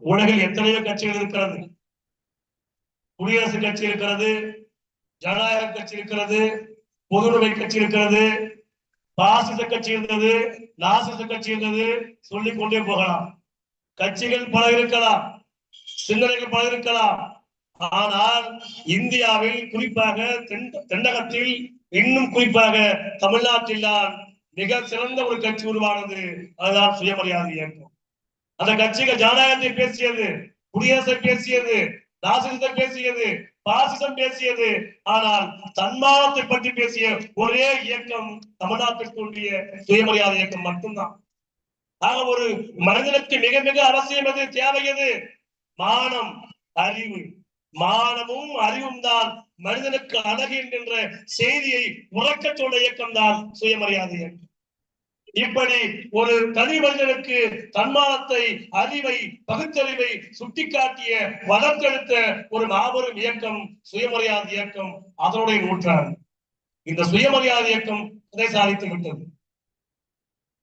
உலகில் எத்தனையோ கட்சிகள் இருக்கிறது. குடியரசு கட்சி இருக்கிறது ஜனநாயக கட்சி இருக்கிறது பொதுமை கட்சி இருக்கிறது பாசிச கட்சி இருந்தது நாசிச கட்சி இருந்தது சொல்லிக் கொண்டே போகலாம். கட்சிகள் பல இருக்கலாம் சிந்தனைகள் பல இருக்கலாம். ஆனால் இந்தியாவில் குறிப்பாக தென் தென்னகத்தில் இன்னும் குறிப்பாக தமிழ்நாட்டில் தான் மிக சிறந்த ஒரு கட்சி உருவானது. அதுதான் சுயமரியாதை இயக்கம். அந்த கட்சிகள் ஜனநாயகத்தை பேசியது குடியரசை பேசியது நாசிசத்தை பேசியது பாசிசம் பேசியது. ஆனால் தன்மானத்தை பற்றி பேசிய ஒரே இயக்கம் தமிழ்நாட்டில் தோன்றிய சுயமரியாதை இயக்கம் மட்டும்தான். ஆக ஒரு மனிதனுக்கு மிக மிக அவசியம் எது? தேவை எது? மானம் அறிவு. மானமும் அறிவும் தான் மனிதனுக்கு அழகு என்கின்ற செய்தியை உறக்கச் சொல்ல இயக்கம் தான் சுயமரியாதை இயக்கம். இப்படி ஒரு தனி மனிதனுக்கு தன்மானத்தை அறிவை பகுத்தறிவை சுட்டிக்காட்டிய வளர்த்தெடுத்த ஒரு மாபெரும் இயக்கம் சுயமரியாதை இயக்கம் அதனுடைய நூற்றாண்டு. இந்த சுயமரியாதை இயக்கம் இதை சாதித்து விட்டது.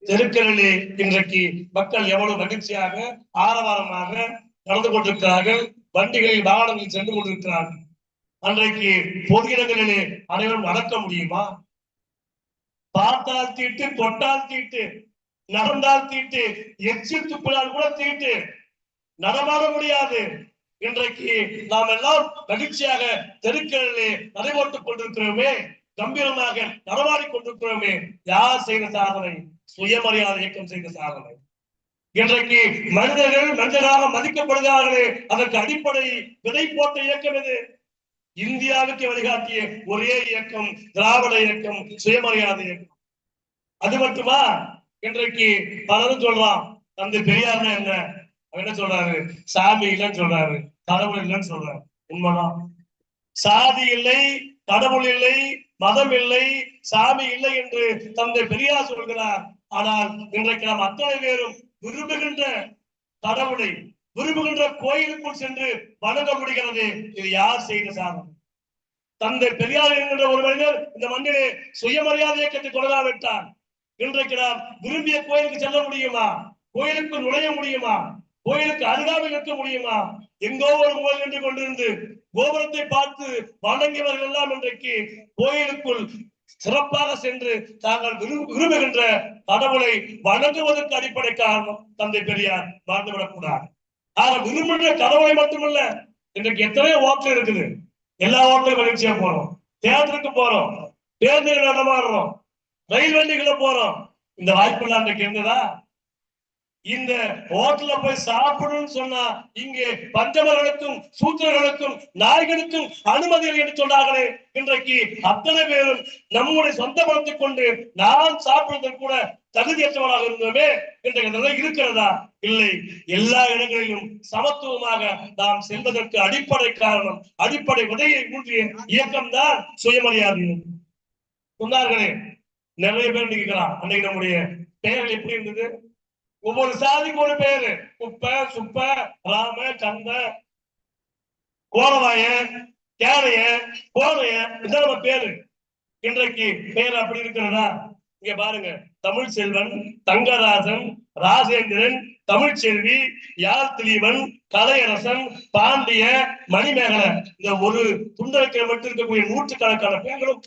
தெருக்களிலே இன்றைக்கு மக்கள் எவ்வளவு மகிழ்ச்சியாக ஆரவாரமாக நடந்து கொண்டிருக்கிறார்கள் வண்டிகளில் வாகனங்களில் சென்று கொண்டிருக்கிறார்கள். அன்றைக்கு பொது இடங்களிலே அனைவரும் நடக்க முடியுமா? பார்த்தால் தீட்டு தொட்டால் தீட்டு நடந்தால் தீட்டு எச்சில் துப்பினால் கூட தீட்டு. நடமாட முடியாது. இன்றைக்கு நாம் எல்லாம் மகிழ்ச்சியாக தெருக்களிலே நடைபோட்டுக் கொண்டிருக்கிறோமே. கம்பீரமாக நடமாடி கொண்டிருக்கிறோமே. யார் செய்த சாதனை? சுயமரியாதை இயக்கம் செய்த சாதனை. இன்றைக்கு மனிதர்கள் மனிதராக மதிக்கப்படுகிறார்களே. அதற்கு அடிப்படை விதை போட்ட இயக்கம் இது இந்தியாவுக்கு வழிகாட்டிய ஒரே இயக்கம் திராவிட இயக்கம் சுயமரியாதை இயக்கம். அது மட்டுமா? இன்றைக்கு பலரும் சொல்றான் தந்தை பெரியார் என்ன? என்ன சொல்றாரு? சாமி இல்லைன்னு சொல்றாரு. கடவுள் இல்லைன்னு சொல்றாரு. உண்மைதான். சாதி இல்லை கடவுள் இல்லை மதம் இல்லை சாமி இல்லை என்று தந்தை பெரியார் சொல்கிறார். ஆனால் இன்றைக்கு நாம் அத்தனை பேரும் விரும்புகின்ற கடவுளை விரும்புகின்ற கோயிலுக்குள் சென்று வணங்க முடிகிறது. இது யார் செய்த சாதனை தந்தை பெரியார் என்கின்ற ஒரு மனிதர் இந்த மண்ணிலே சுயமரியாதை இயக்கத்தை தொடராவிட்டான் இன்றைக்கு நாம் விரும்பிய கோயிலுக்கு செல்ல முடியுமா? கோயிலுக்கு நுழைய முடியுமா? கோயிலுக்கு அருகாமல் இருக்க முடியுமா? எங்கோ ஒரு கோயில் நின்று கொண்டிருந்து கோபுரத்தை பார்த்து வணங்கியவர்கள் எல்லாம் இன்றைக்கு கோயிலுக்குள் சிறப்பாக சென்று தாங்கள் விரும்பு- விரும்புகின்ற கடவுளை வணங்குவதற்கு அடிப்படை காரணம் தந்தை பெரியார். மறந்துவிடக்கூடாது. ஆக விரும்புகிற கடவுளை மட்டுமல்ல. இன்றைக்கு எத்தனையோ ஓட்டல் இருக்குது. எல்லா ஓட்டலும் மகிழ்ச்சியா போறோம். தேட்டருக்கு போறோம். பேருந்துகள் நடமாடுறோம் ரயில் வண்டிகளை போறோம். இந்த வாய்ப்பு எல்லாம் இன்றைக்கு இருந்ததா? இந்த ஹோட்டல்ல போய் சாப்பிடணும்னு சொன்னா இங்கே பஞ்சமர்களுக்கும் சூத்திரர்களுக்கும் நாய்களுக்கும் அனுமதி என்று சொன்னார்களே. இன்றைக்கு அத்தனை பேரும் நம்முடைய சொந்த பணத்தை கொண்டு நாம் சாப்பிடுவதற்கு கூட தகுதியற்றவராக இருந்தோமே இன்றைக்கு நிலை இருக்கிறதா? இல்லை. எல்லா இடங்களிலும் சமத்துவமாக நாம் செல்வதற்கு அடிப்படை காரணம் அடிப்படை விதையை ஊன்றிய இயக்கம் தான் சுயமரியாதை. சொன்னார்களே நிறைய பேர் நிற்கிறான் அன்னைக்கு நம்முடைய பெயர்கள் எப்படி இருந்தது? ஒவ்வொரு சாதிக்கு ஒரு பேரு. குப்ப சுப்ப ராம கந்த கோலவாய கேரைய கோலைய இதான் நம்ம பேரு. இன்றைக்கு பேர் அப்படி இருக்கிறதா இங்க பாருங்க. தமிழ் செல்வன் தங்கராசன் ராஜேந்திரன் தமிழ்ச்செல்வி யாழ் திலீவன் கலையரசன் பாண்டிய மணிமேகலை. இந்த ஒரு துண்டரத்தில் மட்டும் இருக்கக்கூடிய நூற்றுக்கணக்கான பேர்களும்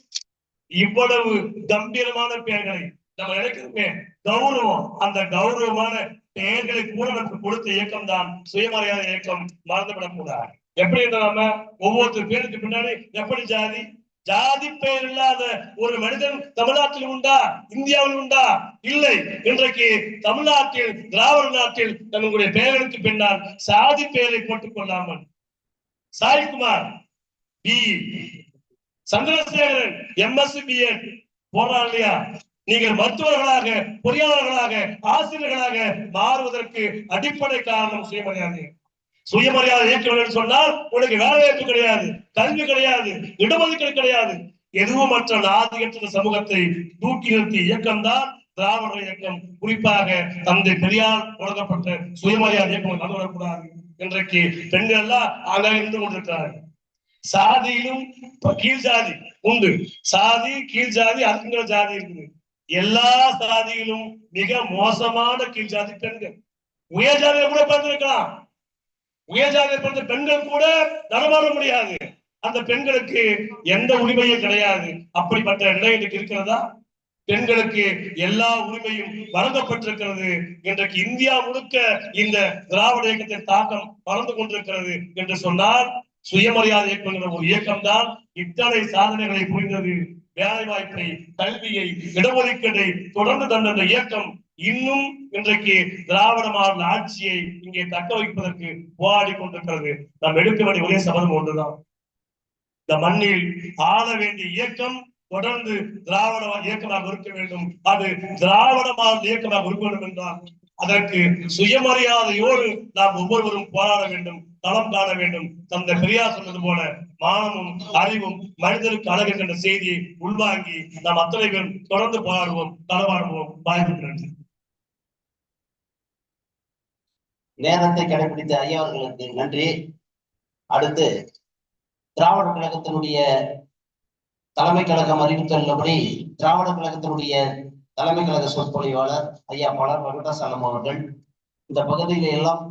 இவ்வளவு கம்பீரமான பெயர்களை நம்ம நினைக்கிறோமே கௌரவம் அந்த கௌரவமான பெயர்களை கூட நமக்கு கொடுத்த இயக்கம் தான் சுயமரியாதை இயக்கம் மறந்துவிடக்கூடாது. எப்படி இருந்த நாம ஒவ்வொருத்தர் பேருக்கு பின்னாடி எப்படி ஜாதி? ஜாதி பெயர் இல்லாத ஒரு மனிதன் தமிழ்நாட்டில் உண்டா? இந்தியாவில் உண்டா? இல்லை. இன்றைக்கு தமிழ்நாட்டில் திராவிட நாட்டில் தங்களுடைய பெயர்களுக்கு பின்னால் சாதி பெயரை போட்டுக் கொள்ளாமல் Saikumar P. Chandrasekaran MS BEd போறான் இல்லையா? நீங்கள் மருத்துவர்களாக பொறியாளர்களாக ஆசிரியர்களாக மாறுவதற்கு அடிப்படை காரணம் சுயமரியாதை. சுயமரியாதை இயக்கம் என்று சொன்னால் உனக்கு வேலைவாய்ப்பு கிடையாது கல்வி கிடையாது இடஒதுக்கீடு கிடையாது. எதுவும் மற்ற நாதியற்ற சமூகத்தை தூக்கி நிறுத்திய இயக்கம் தான் திராவிட இயக்கம். குறிப்பாக தந்தை பெரியார் தொடங்கப்பட்ட சுயமரியாதை இயக்கம் நடந்து வரக்கூடாது. இன்றைக்கு பெண்கள் எல்லாம் அங்க இருந்து கொண்டிருக்கிறார்கள். சாதியிலும் கீழ் சாதி உண்டு. சாதி கீழ் சாதி அதுக்குங்கிற ஜாதி இருக்குது. எல்லா சாதியிலும் மிக மோசமான கீழ் ஜாதி பெண்கள். உயர் ஜாதியில கூட பிறந்திருக்கலாம். உயர்ஜாதியை பிறந்த பெண்கள் கூட நடமாட முடியாது. அந்த பெண்களுக்கு எந்த உரிமையும் கிடையாது. அப்படிப்பட்ட நிலை இன்றைக்கு இருக்கிறதா? பெண்களுக்கு எல்லா உரிமையும் வழங்கப்பட்டிருக்கிறது. இன்றைக்கு இந்தியா முழுக்க இந்த திராவிட இயக்கத்தின் தாக்கம் வளர்ந்து கொண்டிருக்கிறது என்று சொன்னால் சுயமரியாதை இயக்கங்கிற ஒரு இயக்கம் தான் இத்தனை சாதனைகளை புரிந்தது. வேலை வாய்ப்பை கல்வியை இடஒதுக்கீட்டை தொடர்ந்து தந்த இயக்கம் இன்னும் இன்றைக்கு திராவிட மாடல் ஆட்சியை இங்கே தக்க வைப்பதற்கு போராடி கொண்டிருக்கிறது. நாம் எடுக்க வேண்டிய ஒரே சபதம் ஒன்றுதான். இந்த மண்ணில் ஆள வேண்டிய இயக்கம் தொடர்ந்து திராவிட இயக்கமாக இருக்க வேண்டும். அது திராவிட மாடல் இயக்கமாக இருக்க வேண்டும் என்றால் அதற்கு சுயமரியாதையோடு நாம் ஒவ்வொருவரும் போராட வேண்டும் களம் காண வேண்டும். தந்தை பெரியார் சொன்னது போல மானமும் அறிவும் மனிதனுக்கு அழகு என்ற செய்தியை உள்வாங்கி நாம் அத்தனை பேரும் தொடர்ந்து போராடுவோம் களமாடுவோம் வாய்ப்பு நன்றி. நேரத்தை கடைபிடித்த ஐயா அவர்களுக்கு நன்றி. அடுத்து திராவிட கழகத்தினுடைய தலைமை கழகம் அறிவித்துள்ளபடி திராவிட கழகத்தினுடைய தலைமை கழக சொற்பொழிவாளர் ஐயா பலர் வெங்கடாசலம் அவர்கள். இந்த பகுதியில எல்லாம்